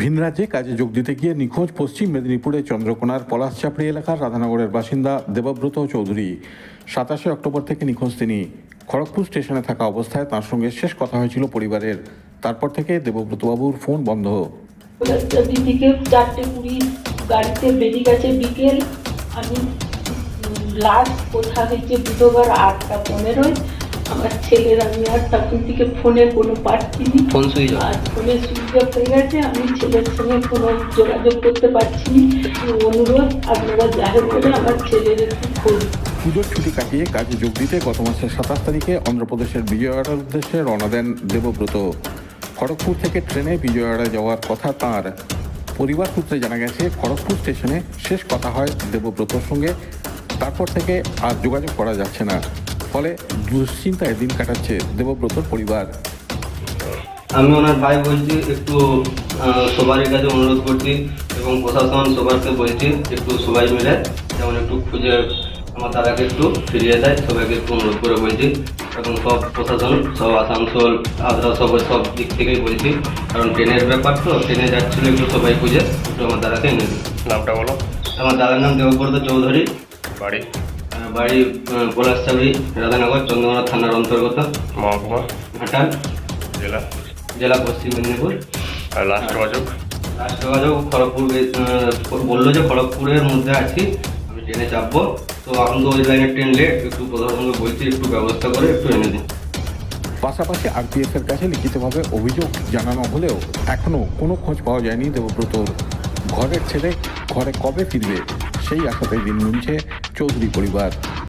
ভিন রাজ্যে কাজে যোগ দিতে গিয়ে নিখোঁজ পশ্চিম মেদিনীপুরের চন্দ্রকোনার পলাশচাপড়ি এলাকার রাধানগরের বাসিন্দা দেবব্রত চৌধুরী। সাতাশে অক্টোবর থেকে নিখোঁজ তিনি। খড়গপুর স্টেশনে থাকা অবস্থায় তার সঙ্গে শেষ কথা হয়েছিল পরিবারের। তারপর থেকে দেবব্রতবাবুর ফোন বন্ধ। চারটে কুড়ি, গাড়িতে বেরিয়ে গেছে বিকেল। আমি লাস্ট কোথা হয়েছে বুধবার আটটা পনেরোয়। ছেলের আমি আর তখন থেকে ফোনে কোনো পাচ্ছি নি। ফোন সুইচ আর ফোনে সুইচ অফ হয়ে গেছে আমি ছেলের সঙ্গে কোনো যোগাযোগ করতে পারছি নি। অনুরোধ আপনারা করে আমার ছেলের একটু খোঁজ পুজোর ছুটি কাটিয়ে কাজে যোগ দিতে গত মাসের সাতাশ তারিখে অন্ধ্রপ্রদেশের বিজয়ওয়াড়ার উদ্দেশ্যে রওনা দেন দেবব্রত। খড়গপুর থেকে ট্রেনে বিজয়ওয়াড়া যাওয়ার কথা তার পরিবার সূত্রে জানা গেছে খড়গপুর স্টেশনে শেষ কথা হয় দেবব্রতর সঙ্গে। তারপর থেকে আর যোগাযোগ করা যাচ্ছে না। ফলে দুশ্চিন্তায় দিন কাটাচ্ছে দেবব্রতর পরিবার। আমি ওনার ভাই বলছি একটু আহ, সবারই কাছে অনুরোধ করছি এবং প্রশাসন সবারকে বলছি একটু সবাই মিলে যেমন একটু খুঁজে আমার দাদাকে একটু ফিরিয়ে দেয় সবাইকে একটু অনুরোধ করে বলছি এবং সব প্রশাসন সব আসানসোল আদ্রা সব সব দিক থেকেই বলছি। কারণ ট্রেনের ব্যাপার তো ট্রেনে যাচ্ছিল একটু সবাই খুঁজে একটু আমার দাদাকে এনে দিই। নামটা বলো। আমার দাদার নাম দেবব্রত চৌধুরী। বাড়ি? বাড়ি আহ, পলাশচাবড়ি রাধানগর চন্দ্রকোনা থানার অন্তর্গত। মহকুমা। ঘাটাল। জেলা। জেলা পশ্চিম মেদিনীপুর। আর লাস্ট যোগাযোগ? লাস্ট যোগাযোগ খড়গপুর বলল যে খড়গপুরের মধ্যে আছি আমি ট্রেনে চাপবো। তো এখন তো ওই লাইনের ট্রেন লেট একটু প্রশাসনকে বলছি একটু ব্যবস্থা করে একটু এনে দিন পাশাপাশি আরপিএফ এর কাছে লিখিতভাবে অভিযোগ জানানো হলেও এখনও কোনো খোঁজ পাওয়া যায়নি দেবব্রতর। ঘরের ছেলে ঘরে কবে ফিরবে সেই আশাতেই দিন গুনছে চৌধুরী পরিবার